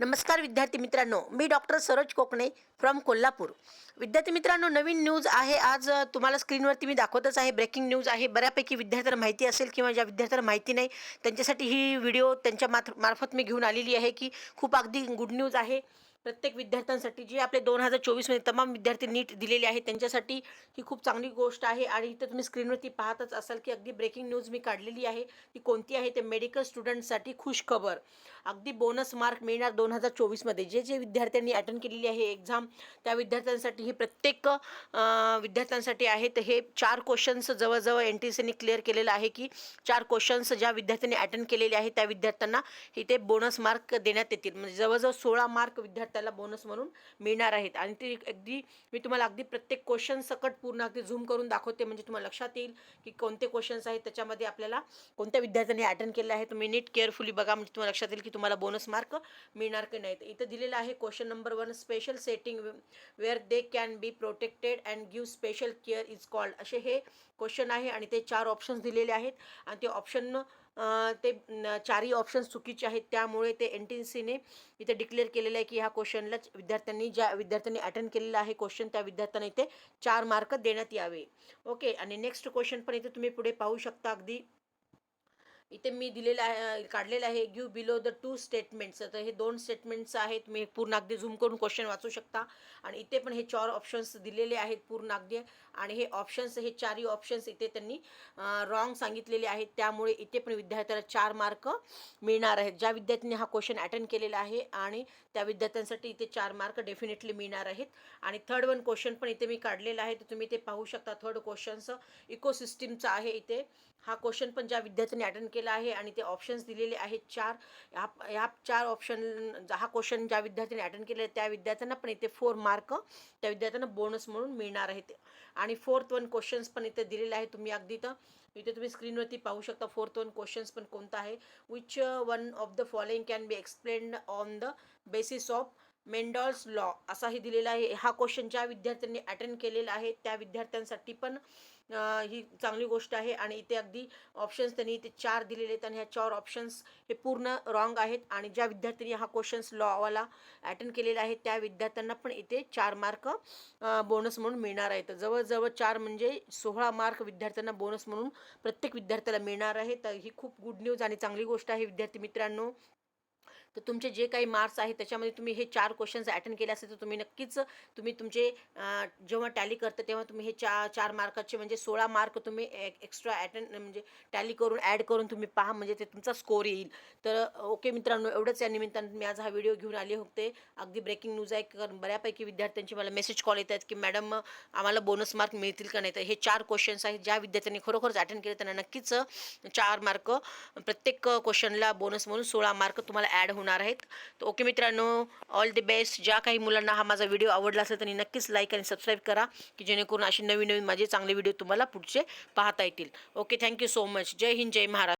नमस्कार विद्यार्थी मित्रांनो मी डॉक्टर सरोज कोकणे फ्रॉम कोल्हापूर. विद्यार्थी मित्रांनो नवीन न्यूज आहे. आज तुम्हाला स्क्रीनवरती मी दाखवतच आहे. ब्रेकिंग न्यूज आहे. बऱ्यापैकी विद्यार्थ्यांना माहिती असेल किंवा ज्या विद्यार्थ्यांना माहिती नाही त्यांच्यासाठी ही व्हिडिओ त्यांच्या माथ मार्फत मी घेऊन आलेली आहे की खूप अगदी गुड न्यूज आहे. प्रत्येक विद्यार्थ्यांसाठी जे आपले दोन हजार चोवीसमध्ये तमाम विद्यार्थी नीट दिलेले आहेत त्यांच्यासाठी ही खूप चांगली गोष्ट आहे. आणि इथं तुम्ही स्क्रीनवरती पाहतच असाल की अगदी ब्रेकिंग न्यूज मी काढलेली आहे. ती कोणती आहे? ते मेडिकल स्टुडंटसाठी खुश खबर अगदी बोनस मार्क मिळणार दोन हजार चोवीसमध्ये जे जे विद्यार्थ्यांनी अटेंड केलेली आहे एक्झाम त्या विद्यार्थ्यांसाठी ही प्रत्येक विद्यार्थ्यांसाठी आहे. तर हे चार क्वेश्चन्स जवळजवळ एन टी सीने क्लिअर केलेलं आहे की चार क्वेश्चन्स ज्या विद्यार्थ्यांनी अटेंड केलेले आहे त्या विद्यार्थ्यांना इथे बोनस मार्क देण्यात येतील. म्हणजे जवळजवळ सोळा मार्क त्याला बोनस म्हणून मिळणार आहेत. आणि ते अगदी मी तुम्हाला अगदी प्रत्येक क्वेश्चन सकट पूर्ण अगदी झूम करून दाखवते. म्हणजे तुम्हाला लक्षात येईल की कोणते क्वेश्चन्स आहेत. त्याच्यामध्ये आपल्याला कोणत्या विद्यार्थ्यांनी अटेंड केलं आहे तुम्ही नीट केअरफुली बघा. म्हणजे तुम्हाला लक्षात येईल की तुम्हाला बोनस मार्क मिळणार की नाही तर इथं दिलेलं आहे question number one special setting where they can be protected and give special care is called असे हे क्वेश्चन आहे. आणि ते चार ऑप्शन्स दिलेले आहेत. आणि ते ऑप्शन ते चारही ऑप्शन्स चुकीचे आहेत. त्यामुळे ते एन टी सीने इथे डिक्लेअर केलेलं आहे की ह्या क्वेश्चनलाच विद्यार्थ्यांनी ज्या विद्यार्थ्यांनी अटेंड केलेला आहे क्वेश्चन त्या विद्यार्थ्यांना इथे चार मार्क देण्यात यावे. ओके आणि नेक्स्ट क्वेश्चन पण इथे तुम्ही पुढे पाहू शकता अगदी. इथे मी दिलेलं आहे काढलेलं आहे give below the two statements तर हे दोन स्टेटमेंट्स आहेत मी पूर्ण अगदी झूम करून क्वेश्चन वाचू शकता. आणि इथे पण हे चार ऑप्शन्स दिलेले आहेत पूर्ण अगदी. आणि हे ऑप्शन्स हे चारही ऑप्शन्स इथे त्यांनी रॉंग सांगितलेले आहेत. त्यामुळे इथे पण विद्यार्थ्याला चार मार्क मिळणार आहेत. ज्या विद्यार्थ्यांनी हा क्वेश्चन अटेंड केलेला आहे आणि त्या विद्यार्थ्यांसाठी इथे चार मार्क डेफिनेटली मिळणार आहेत. आणि थर्ड वन क्वेश्चन पण इथे मी काढलेला आहे. तर तुम्ही ते पाहू शकता थर्ड क्वेश्चन्स इकोसिस्टीमचा आहे इथे. हा क्वेश्चन पण ज्या विद्यार्थ्यांनी अटेंड केला आहे आणि ते ऑप्शन्स दिलेले आहेत. चार ह्या ह्या चार ऑप्शन हा क्वेश्चन ज्या विद्यार्थ्यांनी अटेंड केले आहे, त्या विद्यार्थ्यांना पण इथे फोर मार्क त्या विद्यार्थ्यांना बोनस म्हणून मिळणार आहेत. आणि फोर्थ वन क्वेश्चन्स पण इथे दिलेले आहे तुम्ही अगदी तर इथे तुम्ही स्क्रीनवरती पाहू शकता फोर्थ वन क्वेश्चन्स पण कोणता आहे? Which one of the following can be explained on the basis of Mendel's law असाही दिलेला आहे. हा क्वेश्चन ज्या विद्यार्थ्यांनी अटेंड केलेला आहे त्या विद्यार्थ्यांसाठी पण ही चांगली गोष्ट आहे. आणि इथे अगदी ऑप्शन्स त्यांनी इथे चार दिलेले आहेत आणि ह्या चार ऑप्शन्स हे पूर्ण रॉंग आहेत. आणि ज्या विद्यार्थ्यांनी हा क्वेश्चन्स लॉवाला अटेंड केलेला आहे त्या विद्यार्थ्यांना पण इथे चार मार्क बोनस म्हणून मिळणार आहेत. जवळजवळ चार म्हणजे सोळा मार्क विद्यार्थ्यांना बोनस म्हणून प्रत्येक विद्यार्थ्याला मिळणार आहे. तर ही खूप गुड न्यूज आणि चांगली गोष्ट आहे विद्यार्थी मित्रांनो. तर तुमचे जे काही मार्क्स आहेत त्याच्यामध्ये तुम्ही हे चार क्वेश्चन्स अटेंड केले असेल तर तुम्ही नक्कीच तुम्ही तुमचे जेव्हा टॅली करता तेव्हा तुम्ही हे चार चार मार्काचे म्हणजे सोळा मार्क तुम्ही एक्स्ट्रा अटेंड म्हणजे टॅली करून ॲड करून तुम्ही पहा म्हणजे ते तुमचा स्कोर येईल. तर ओके मित्रांनो एवढंच या निमित्तानं मी आज हा व्हिडिओ घेऊन आले होते. अगदी ब्रेकिंग न्यूज आहे कारण बऱ्यापैकी विद्यार्थ्यांचे मला मेसेज कॉल येत आहेत की मॅडम आम्हाला बोनस मार्क मिळतील का नाही? तर हे चार क्वेश्चन्स आहेत ज्या विद्यार्थ्यांनी खरोखरच अटेंड केले त्यांना नक्कीच चार मार्क प्रत्येक क्वेश्चनला बोनस म्हणून सोळा मार्क तुम्हाला ॲड होणार आहेत. तर ओके मित्रांनो ऑल द बेस्ट ज्या काही मुलांना हा माझा व्हिडिओ आवडला असेल त्यांनी नक्कीच लाईक आणि सबस्क्राईब करा की जेणेकरून असे नवीन नवीन माझे चांगले व्हिडिओ तुम्हाला पुढचे पाहता येतील. Okay thank you so much जय हिंद जय महाराष्ट्र.